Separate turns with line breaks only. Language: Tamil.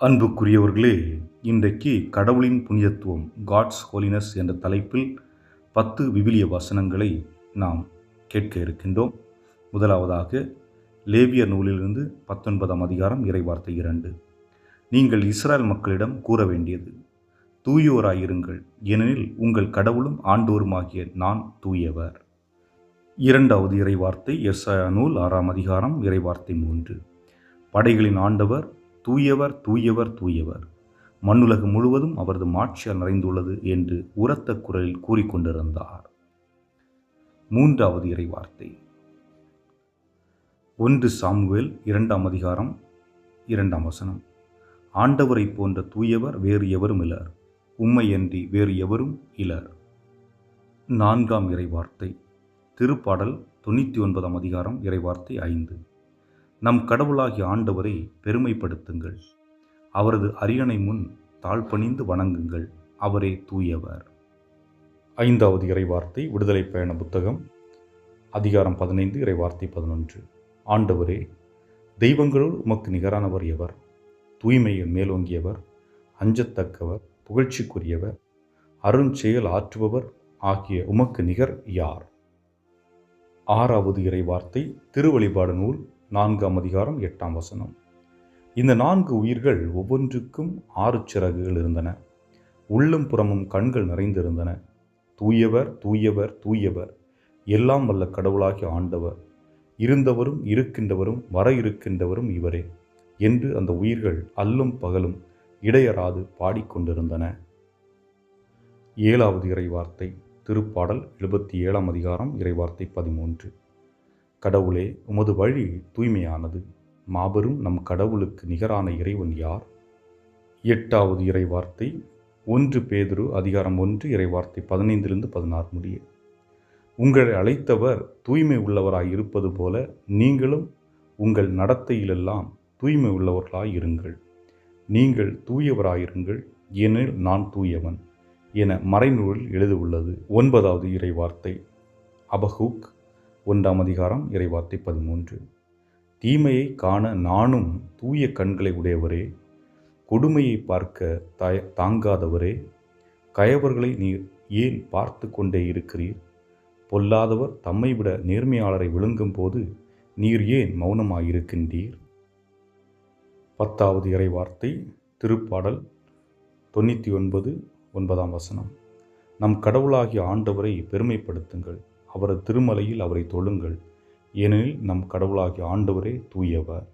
அன்புக்குரியவர்களே இன்றைக்கு கடவுளின் புனிதத்துவம் காட்ஸ் ஹோலினஸ் என்ற தலைப்பில் பத்து விவிலிய வசனங்களை நாம் கேட்க இருக்கின்றோம். முதலாவதாக லேவியர் நூலிலிருந்து பத்தொன்பதாம் அதிகாரம் இறைவார்த்தை இரண்டு. நீங்கள் இஸ்ரேல் மக்களிடம் கூற வேண்டியது தூயோராயிருங்கள் ஏனெனில் உங்கள் கடவுளும் ஆண்டோருமாகிய நான் தூயவர். இரண்டாவது இறைவார்த்தை எஸ்ஐயா நூல் ஆறாம் அதிகாரம் இறைவார்த்தை மூன்று. படைகளின் ஆண்டவர் தூயவர் தூயவர் தூயவர். மண்ணுலகம் முழுவதும் அவரது மாட்சியால் நிறைந்துள்ளது என்று உரத்த குரலில் கூறிக்கொண்டிருந்தார். மூன்றாவது இறைவார்த்தை. ஒன்று சாமுவேல் இரண்டாம் அதிகாரம் இரண்டாம் வசனம். ஆண்டவரை போன்ற தூயவர் வேறு எவரும் இலர். உம்மையன்றி வேறு எவரும் இலர். நான்காம் இறைவார்த்தை. திருப்பாடல் தொண்ணூற்றி ஒன்பதாம் அதிகாரம் இறைவார்த்தை ஐந்து. நம் கடவுளாகிய ஆண்டவரை பெருமைப்படுத்துங்கள். அவரது அரியணை முன் தாழ்பணிந்து வணங்குங்கள். அவரே தூயவர். ஐந்தாவது இறைவார்த்தை விடுதலை பயண புத்தகம் அதிகாரம் பதினைந்து இறைவார்த்தை பதினொன்று. ஆண்டவரே தெய்வங்களுள் உமக்கு நிகரானவர் எவர்? தூய்மையில் மேலோங்கியவர் அஞ்சத்தக்கவர் புகழ்ச்சிக்குரியவர் அருஞ்செயல் ஆற்றுபவர் ஆகிய உமக்கு நிகர் யார்? ஆறாவது இறைவார்த்தை திருவழிபாடு நூல் நான்காம் அதிகாரம் எட்டாம் வசனம். இந்த நான்கு உயிர்கள் ஒவ்வொன்றுக்கும் ஆறு சிறகுகள் இருந்தன. உள்ளும் புறமும் கண்கள் நிறைந்திருந்தன. தூயவர் தூயவர் தூயவர் எல்லாம் வல்ல கடவுளாகி ஆண்டவர். இருந்தவரும் இருக்கின்றவரும் வர இருக்கின்றவரும் இவரே என்று அந்த உயிர்கள் அல்லும் பகலும் இடையறாது பாடிக்கொண்டிருந்தன. ஏழாவது இறைவார்த்தை திருப்பாடல் எழுபத்தி ஏழாம் அதிகாரம் இறைவார்த்தை பதிமூன்று. கடவுளே உமது வழி தூய்மையானது. மாபெரும் நம் கடவுளுக்கு நிகரான இறைவன் யார்? எட்டாவது இறைவார்த்தை ஒன்று பேதுரு அதிகாரம் ஒன்று இறைவார்த்தை பதினைந்திலிருந்து பதினாறு முடிய. உங்களை அழைத்தவர் தூய்மை உள்ளவராய் இருப்பது போல நீங்களும் உங்கள் நடத்தையிலெல்லாம் தூய்மை உள்ளவர்களாய் இருங்கள். நீங்கள் தூயவராயிருங்கள் ஏனெனில் நான் தூயவன் என மறைநூலில் எழுதியுள்ளது. ஒன்பதாவது இறைவார்த்தை அபஹூக் ஒன்றாம் அதிகாரம் இறைவார்த்தை பதிமூன்று. தீமையை காண நானும் தூய கண்களை உடையவரே கொடுமையை பார்க்க தய தாங்காதவரே கயவர்களை நீர் ஏன் பார்த்து கொண்டே இருக்கிறீர்? பொல்லாதவர் தம்மை விட நேர்மையாளரை விழுங்கும் போது நீர் ஏன் மௌனமாயிருக்கின்றீர்? பத்தாவது இறைவார்த்தை திருப்பாடல் தொண்ணூற்றி ஒன்பது ஒன்பதாம் வசனம். நம் கடவுளாகிய ஆண்டவரை பெருமைப்படுத்துங்கள். அவரது திருமலையில் அவரை தொழுங்கள். ஏனெனில் நம் கடவுளாகிய ஆண்டவரே தூயவர்.